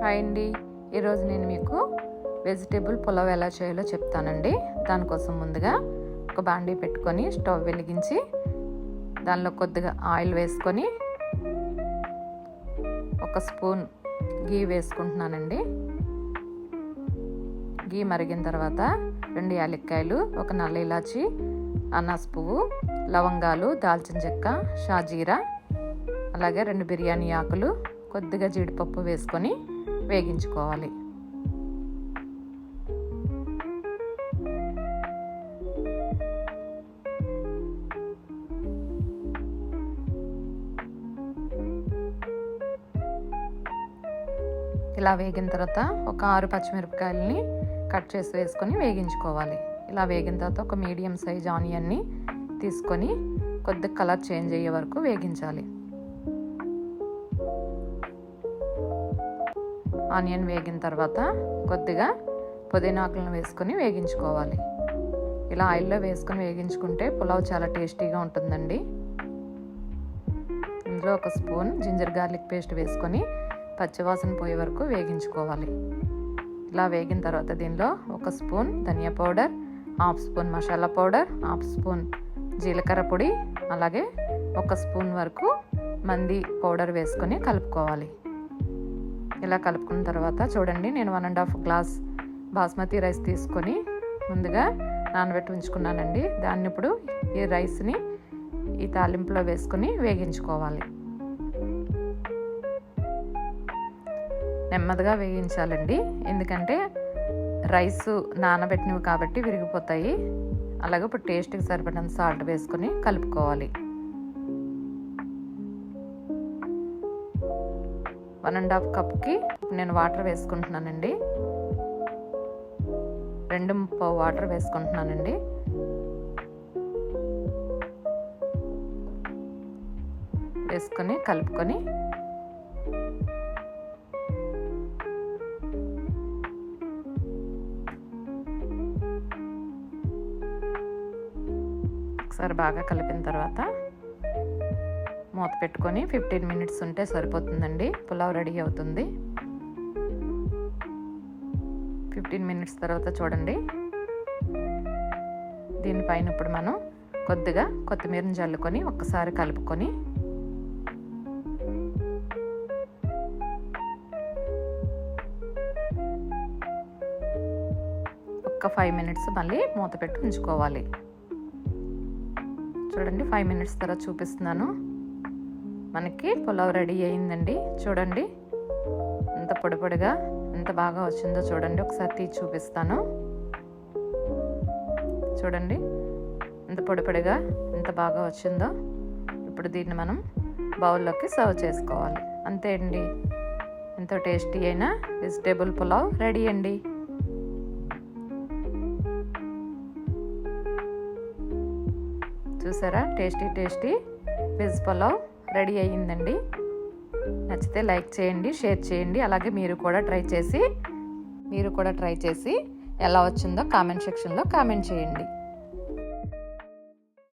Hi అండి. ఈరోజు నేను మీకు వెజిటేబుల్ పులావ్ ఎలా చేయాలో చెప్తానండి. దానికోసం ముందుగా ఒక బాండీ పెట్టుకొని స్టవ్ వెలిగించి దానిలో కొద్దిగా ఆయిల్ వేసుకొని ఒక స్పూన్ గీ వేసుకుంటున్నానండి. గీ మరిగిన తర్వాత రెండు యాలక్కాయలు ఒక నల్ల ఇలాచి అనాస్ పువ్వు లవంగాలు దాల్చిన చెక్క షాజీరా అలాగే రెండు బిర్యానీ ఆకులు కొద్దిగా జీడిపప్పు వేసుకొని వేగించుకోవాలి. ఇలా వేగిన తర్వాత ఒక ఆరు పచ్చిమిరపకాయలని కట్ చేసి వేసుకొని వేగించుకోవాలి. ఇలా వేగిన తర్వాత ఒక మీడియం సైజ్ ఆనియన్ని తీసుకొని కొద్దిగా కలర్ చేంజ్ అయ్యే వరకు వేగించాలి. ఆనియన్ వేగిన తర్వాత కొద్దిగా పుదీనాకులను వేసుకొని వేగించుకోవాలి. ఇలా ఆయిల్లో వేసుకొని వేగించుకుంటే పులావ్ చాలా టేస్టీగా ఉంటుందండి. ఇందులో ఒక స్పూన్ జింజర్ గార్లిక్ పేస్ట్ వేసుకొని పచ్చివాసన పోయే వరకు వేగించుకోవాలి. ఇలా వేగిన తర్వాత దీనిలో ఒక స్పూన్ ధనియా powder half spoon masala powder half spoon జీలకర్ర పొడి అలాగే ఒక స్పూన్ వరకు మంది పౌడర్ వేసుకొని కలుపుకోవాలి. ఇలా కలుపుకున్న తర్వాత చూడండి నేను one and half glass basmati rice తీసుకొని ముందుగా నానబెట్టి ఉంచుకున్నానండి. దాన్ని ఇప్పుడు ఈ రైస్ని ఈ తాలింపులో వేసుకొని వేగించుకోవాలి. నెమ్మదిగా వేయించాలండి ఎందుకంటే రైస్ నానబెట్టినవి కాబట్టి విరిగిపోతాయి. అలాగే ఇప్పుడు టేస్ట్కి సరిపడినంత సాల్ట్ వేసుకొని కలుపుకోవాలి. వన్ అండ్ హాఫ్ కప్కి నేను వాటర్ వేసుకుంటున్నానండి. రెండు ముప్పో వాటర్ వేసుకుంటున్నానండి. వేసుకొని కలుపుకొని. ఒకసారి బాగా కలిపిన తర్వాత మూత పెట్టుకొని ఫిఫ్టీన్ మినిట్స్ ఉంటే సరిపోతుందండి. పులావ్ రెడీ అవుతుంది. ఫిఫ్టీన్ మినిట్స్ తర్వాత చూడండి. దీనిపైన ఇప్పుడు మనం కొద్దిగా కొత్తిమీరని జల్లుకొని ఒక్కసారి కలుపుకొని ఒక్క ఫైవ్ మినిట్స్ మళ్ళీ మూత పెట్టి ఉంచుకోవాలి. చూడండి ఫైవ్ మినిట్స్ తర్వాత చూపిస్తున్నాను. మనకి పులావ్ రెడీ అయిందండి. చూడండి. ఎంత పొడి పొడిగా ఎంత బాగా వచ్చిందో చూడండి. ఒకసారి తీసి చూపిస్తాను. చూడండి. ఎంత పొడి పొడిగా ఎంత బాగా వచ్చిందో. ఇప్పుడు దీన్ని మనం బౌల్లోకి సర్వ్ చేసుకోవాలి. అంతే అండి. ఎంతో టేస్టీ అయిన వెజిటేబుల్ పులావ్ రెడీ అండి. చూసారా? Tasty tasty veg pulao. Ready అయ్యిందండి. నచ్చితే లైక్ చేయండి షేర్ చేయండి. అలాగే మీరు కూడా ట్రై చేసి మీరు కూడా ట్రై చేసి ఎలా వచ్చిందో కామెంట్ సెక్షన్లో కామెంట్ చేయండి.